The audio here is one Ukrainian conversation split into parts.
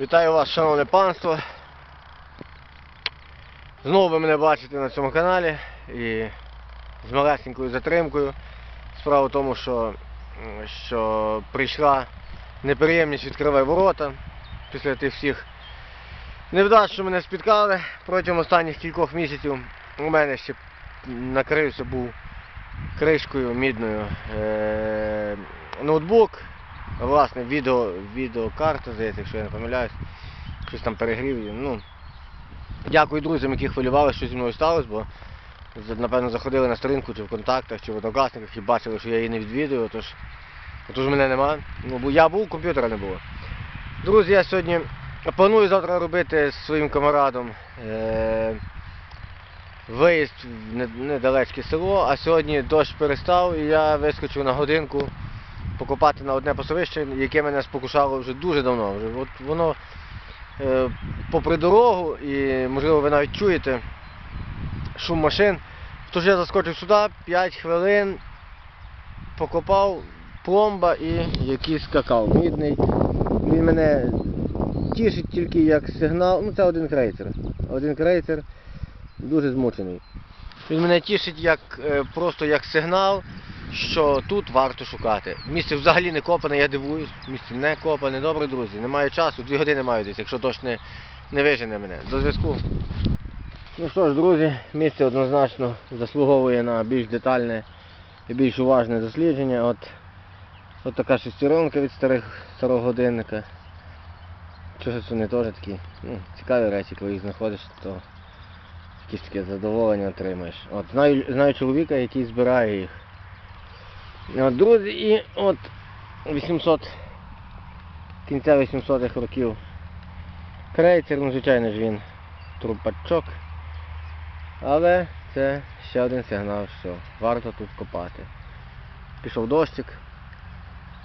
Вітаю вас, шановне панство. Знову ви мене бачите на цьому каналі і з малесенькою затримкою. Справа в тому, що, що прийшла неприємність відкривай ворота після тих всіх невдач, що мене спіткали протягом останніх кількох місяців. У мене ще накрився був кришкою мідною е- ноутбук. Власне, відео, відеокарта, здається, якщо я не помиляюсь. Щось там перегрів. Ну, дякую друзям, які хвилювали, що зі мною сталося, бо напевно заходили на сторінку чи в контактах, чи в однокласниках і бачили, що я її не відвідую, тож, тож мене нема. Ну, бо я був, комп'ютера не було. Друзі, я сьогодні планую завтра робити з своїм камарадом е- виїзд в недалечке село, а сьогодні дощ перестав і я вискочив на годинку покопати на одне пасовище, яке мене спокушало вже дуже давно. От воно е, попри дорогу, і можливо ви навіть чуєте шум машин. Тож я заскочив сюди, 5 хвилин, покопав пломба і якийсь какао мідний. Він мене тішить тільки як сигнал. Ну це один крейцер. Один крейцер дуже змучений. Він мене тішить як, е, просто як сигнал, що тут варто шукати. Місце взагалі не копане, я дивуюсь. Місце не копане, добре, друзі. Немає часу, дві години маю десь, якщо дощ не, не вижене мене. До зв'язку. Ну що ж, друзі, місце однозначно заслуговує на більш детальне і більш уважне дослідження. От, от така шестеронка від старих старого годинника. Вони теж такі ну, цікаві речі, коли їх знаходиш, то якесь таке задоволення отримаєш. От, знаю, знаю чоловіка, який збирає їх. От, друзі, і от 800 кінця 800-х років крейцер, ну звичайно ж він трупачок. Але це ще один сигнал, що варто тут копати. Пішов дощик.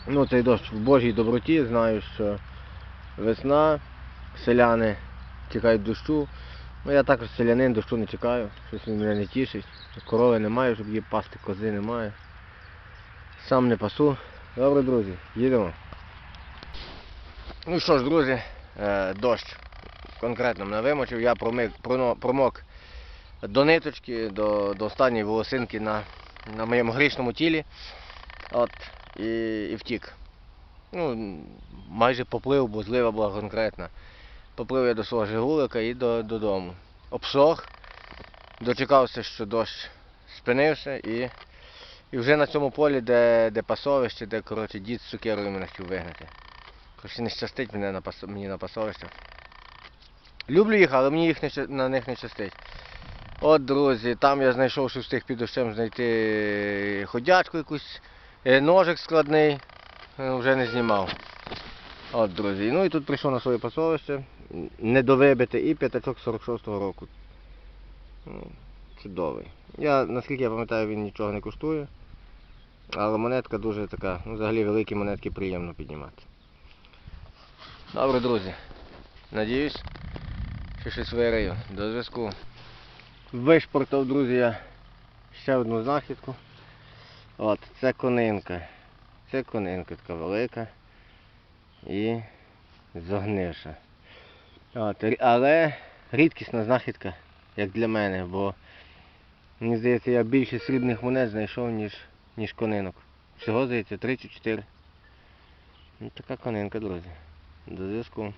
Ну цей дощ в Божій доброті, знаю, що весна, селяни чекають дощу. Ну я також селянин, дощу не чекаю, щось він мене не тішить. Корови немає, щоб її пасти, кози немає. Сам не пасу. Добре, друзі, їдемо. Ну що ж, друзі, е, дощ конкретно мене вимочив, я промик, промок до ниточки, до, до останньої волосинки на, на моєму грішному тілі. От, і, і втік. Ну, майже поплив, бо злива була конкретна. Поплив я до свого Жигулика і до, додому. Обсох, дочекався, що дощ спинився і, і вже на цьому полі, де, де пасовище, де коротше, дід з цукерою мене хотів вигнати. Коротше, не щастить мене на, пас, мені на пасовищах. Люблю їх, але мені їх не, на них не щастить. От, друзі, там я знайшов, що встиг під дощем знайти ходячку якусь, е, ножик складний, е, вже не знімав. От, друзі. Ну і тут прийшов на своє пасовище, недовибите і п'ятачок 46-го року. Ну, Чудовий. Я, наскільки я пам'ятаю, він нічого не коштує. Але монетка дуже така, ну взагалі великі монетки приємно піднімати. Добре, друзі. Надіюсь, що щось вирию. До зв'язку. Вишпортав, друзі, я ще одну знахідку. От, це конинка. Це конинка така велика і зогнивша. От, але рідкісна знахідка, як для мене, бо мені здається, я більше срібних монет знайшов, ніж, ніж конинок. Всього, здається, 3 чи 4. Ну, така конинка, друзі. До зв'язку.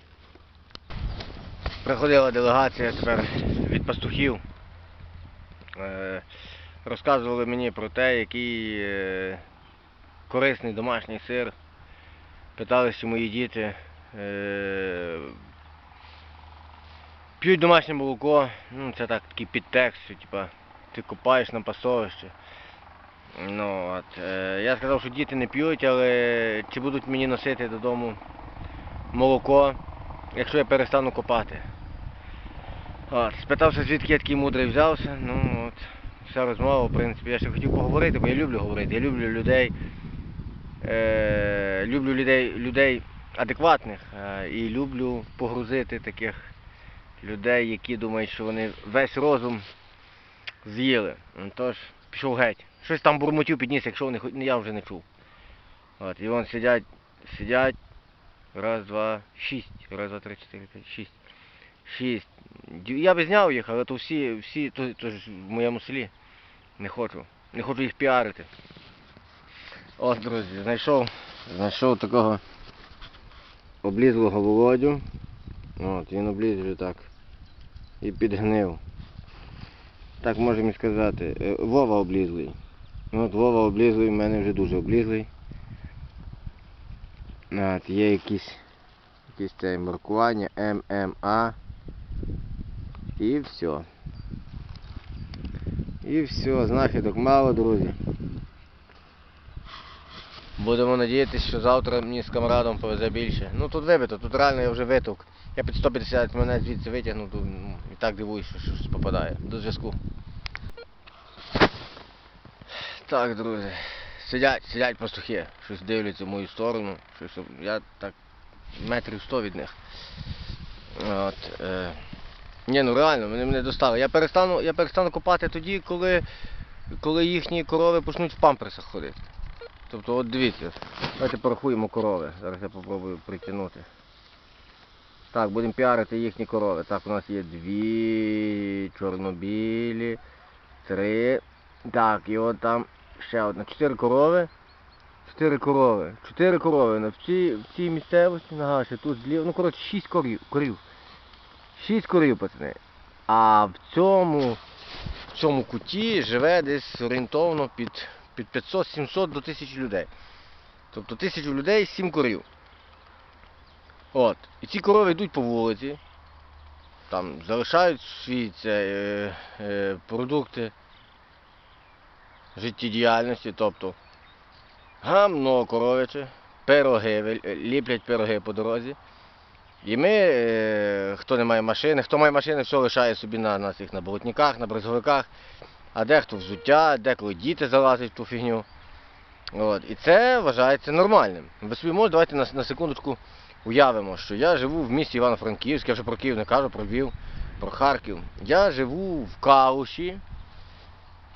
Приходила делегація тепер від пастухів. Е, розказували мені про те, який е, корисний домашній сир. Питали, чи мої діти е, п'ють домашнє молоко. Ну, це так такий підтекст, що типа, ти купаєш на пасовище. Ну, от, е, я сказав, що діти не п'ють, але чи будуть мені носити додому молоко, якщо я перестану копати. От, спитався, звідки я такий мудрий взявся. Ну от, вся розмова, в принципі, я ще хотів поговорити, бо я люблю говорити. Я люблю людей, е, люблю людей, людей адекватних е, і люблю погрузити таких людей, які думають, що вони весь розум з'їли. Тож, пішов геть. Щось там бурмотів підніс, якщо хоч я вже не чув. От, і вон сидять, сидять, Раз, два, шість. Раз, два, три, чотири, п'ять, шість. Шість. Я би зняв їх, але то всі, всі, то, то ж в моєму селі. Не хочу. Не хочу їх піарити. Ось, друзі, знайшов, знайшов такого облізлого володю. От, він обліз так. І підгнив. Так можемо і сказати. Е, Вова облізлий. От Вова облізлий, в мене вже дуже облізлий. От, є якісь, якісь це маркування ММА. І все. І все, знахідок мало, друзі. Будемо надіятися, що завтра мені з камрадом повезе більше. Ну тут вибито, тут реально я вже витовк. Я під 150 мене звідси витягнув, ну, і так дивуюсь, що щось попадає. До зв'язку. Так, друзі. Сидять, сидять пастухи, щось дивляться в мою сторону. Щось, я так метрів 100 від них. От, е... Ні, ну реально, вони мене достали. Я перестану, я перестану копати тоді, коли, коли їхні корови почнуть в памперсах ходити. Тобто, от дивіться, давайте порахуємо корови. Зараз я попробую притягнути. Так, будемо піарити їхні корови. Так, у нас є дві чорнобілі, три. Так, і от там ще одна. Чотири корови. Чотири корови. Чотири корови. В цій, в цій місцевості, нагадую, тут зліва. Ну, коротше, шість корів. корів. Шість корів, пацани. А в цьому, в цьому куті живе десь орієнтовно під, під 500-700 до 1000 людей. Тобто тисячу людей, сім корів. От. І ці корови йдуть по вулиці, там залишають свої це, е, е, продукти життєдіяльності, тобто гамно коровиче, пироги, ліплять пироги по дорозі. І ми, е, хто не має машини, хто має машини, все лишає собі на, на цих на болотниках, на брезговиках, а дехто взуття, деколи діти залазять в ту фігню. От. І це вважається нормальним. Ви собі можете, давайте на, на секундочку уявимо, що я живу в місті Івано-Франківськ, я вже про Київ не кажу, про Львів, про Харків. Я живу в Калуші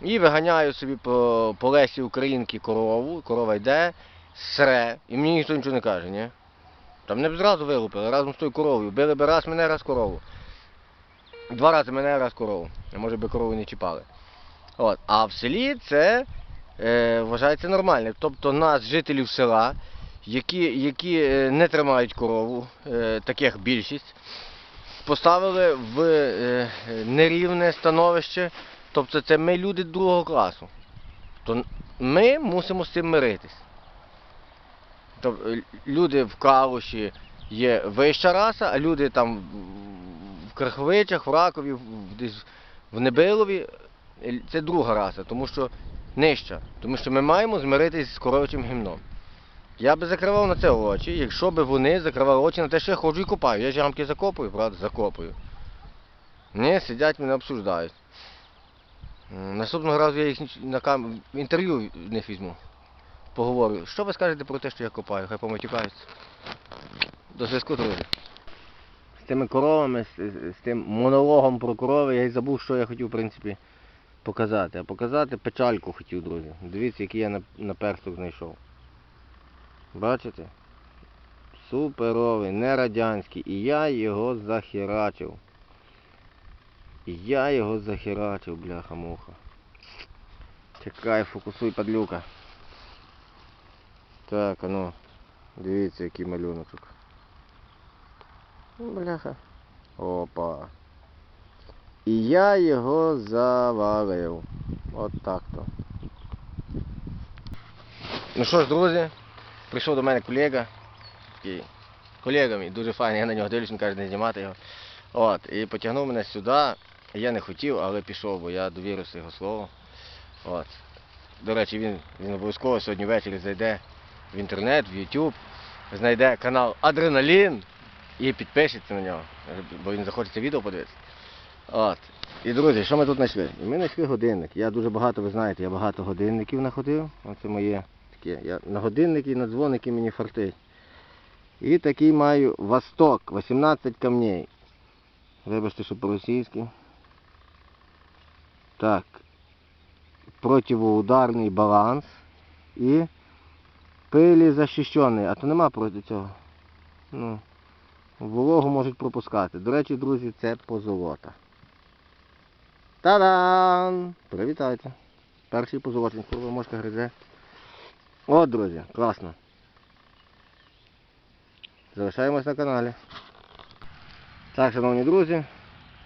і виганяю собі по, по лесі Українки корову, корова йде, сре, і мені ніхто нічого не каже, ні? Там не б зразу вилупили, разом з тою коровою. Били би раз мене, раз корову. Два рази мене, раз корову. Може би корову не чіпали. От. А в селі це е, вважається нормальним. Тобто нас, жителів села, які, які е, не тримають корову, е, таких більшість, поставили в е, нерівне становище. Тобто це ми люди другого класу. То ми мусимо з цим миритись. Тобто люди в Калуші є вища раса, а люди там в- Краховичах, в Ракові, десь в Небилові це друга раса, тому що нижча. Тому що ми маємо змиритись з коровичим гімном. Я би закривав на це очі, якщо б вони закривали очі на те, що я ходжу і копаю. Я ж ямки закопую, правда, закопую. Ні, сидять мене обсуждають. Наступного разу я їх на кам... інтерв'ю в них візьму. Поговорю. Що ви скажете про те, що я копаю? Хай поматюкаються. До зв'язку, друзі. З тими коровами, з- з тим монологом про корови, я й забув, що я хотів, в принципі, показати. А показати печальку хотів, друзі. Дивіться, який я на, на персток знайшов. Бачите? Суперовий, не радянський. І я його захерачив. І я його захерачив, бляха-муха. Чекай, фокусуй, падлюка. Так, ну. Дивіться, який малюночок. Бляха. Опа. І я його завалив. От так то. Ну що ж, друзі, прийшов до мене колега. Такий колега мій, дуже файний, я на нього дивлюсь, він каже, не знімати його. От, і потягнув мене сюди. Я не хотів, але пішов, бо я довірився його слову. От. До речі, він, він обов'язково сьогодні ввечері зайде в інтернет, в YouTube, знайде канал Адреналін і підпишеться на нього, бо він захочеться відео подивитися. От. І друзі, що ми тут знайшли? І Ми знайшли годинник. Я дуже багато, ви знаєте, я багато годинників знаходив. Оце моє таке. Я на годинники і на дзвоники мені фартить. І такий маю Восток, 18 камней. Вибачте, що по-російськи. Так. Противоударний баланс і пилі захищений. А то нема проти цього. ну, вологу можуть пропускати. До речі, друзі, це позолота. Та-дам! Привітайте. Перший позолотник, курва мошка гризе. От, друзі, класно. Залишаємось на каналі. Так, шановні друзі,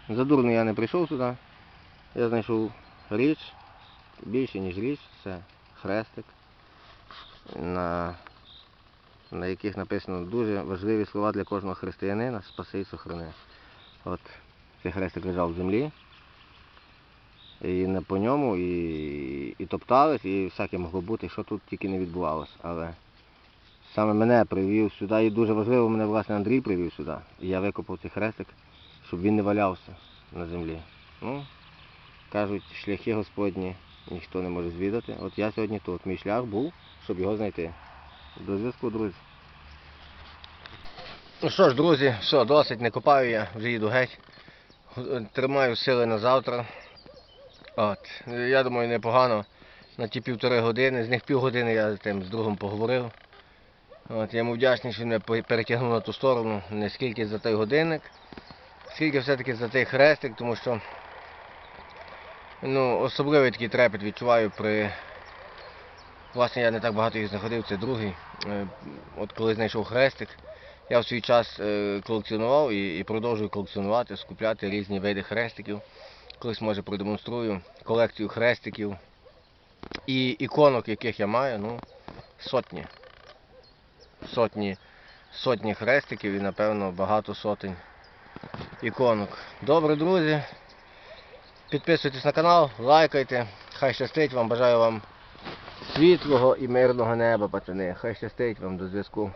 задурно я не прийшов сюди. Я знайшов річ, більше ніж річ, це хрестик, на, на яких написано дуже важливі слова для кожного християнина спаси і сохрани. От цей хрестик лежав в землі. І не по ньому, і, і топтались, і всяке могло бути, що тут тільки не відбувалося. Але саме мене привів сюди, і дуже важливо, мене власне Андрій привів сюди. І я викопав цей хрестик, щоб він не валявся на землі. Ну, кажуть, шляхи Господні ніхто не може звідати. От я сьогодні тут. Мій шлях був, щоб його знайти. До зв'язку, друзі. Ну що ж, друзі, все, досить, не копаю я, вже їду геть. Тримаю сили на завтра. От, я думаю, непогано. На ті півтори години, з них півгодини я тим з другом поговорив. От, я йому вдячний, що мене перетягнув на ту сторону, не скільки за той годинник, скільки все-таки за той хрестик, тому що ну, особливий такий трепет відчуваю при. Власне, я не так багато їх знаходив, це другий. Е, От коли знайшов хрестик, я в свій час е, колекціонував і продовжую колекціонувати, скупляти різні види хрестиків. Колись може продемонструю колекцію хрестиків і іконок, яких я маю, ну, сотні. Сотні, сотні хрестиків і напевно багато сотень іконок. Добре, друзі. Підписуйтесь на канал, лайкайте. Хай щастить вам, бажаю вам світлого і мирного неба, пацани. Хай щастить вам до зв'язку.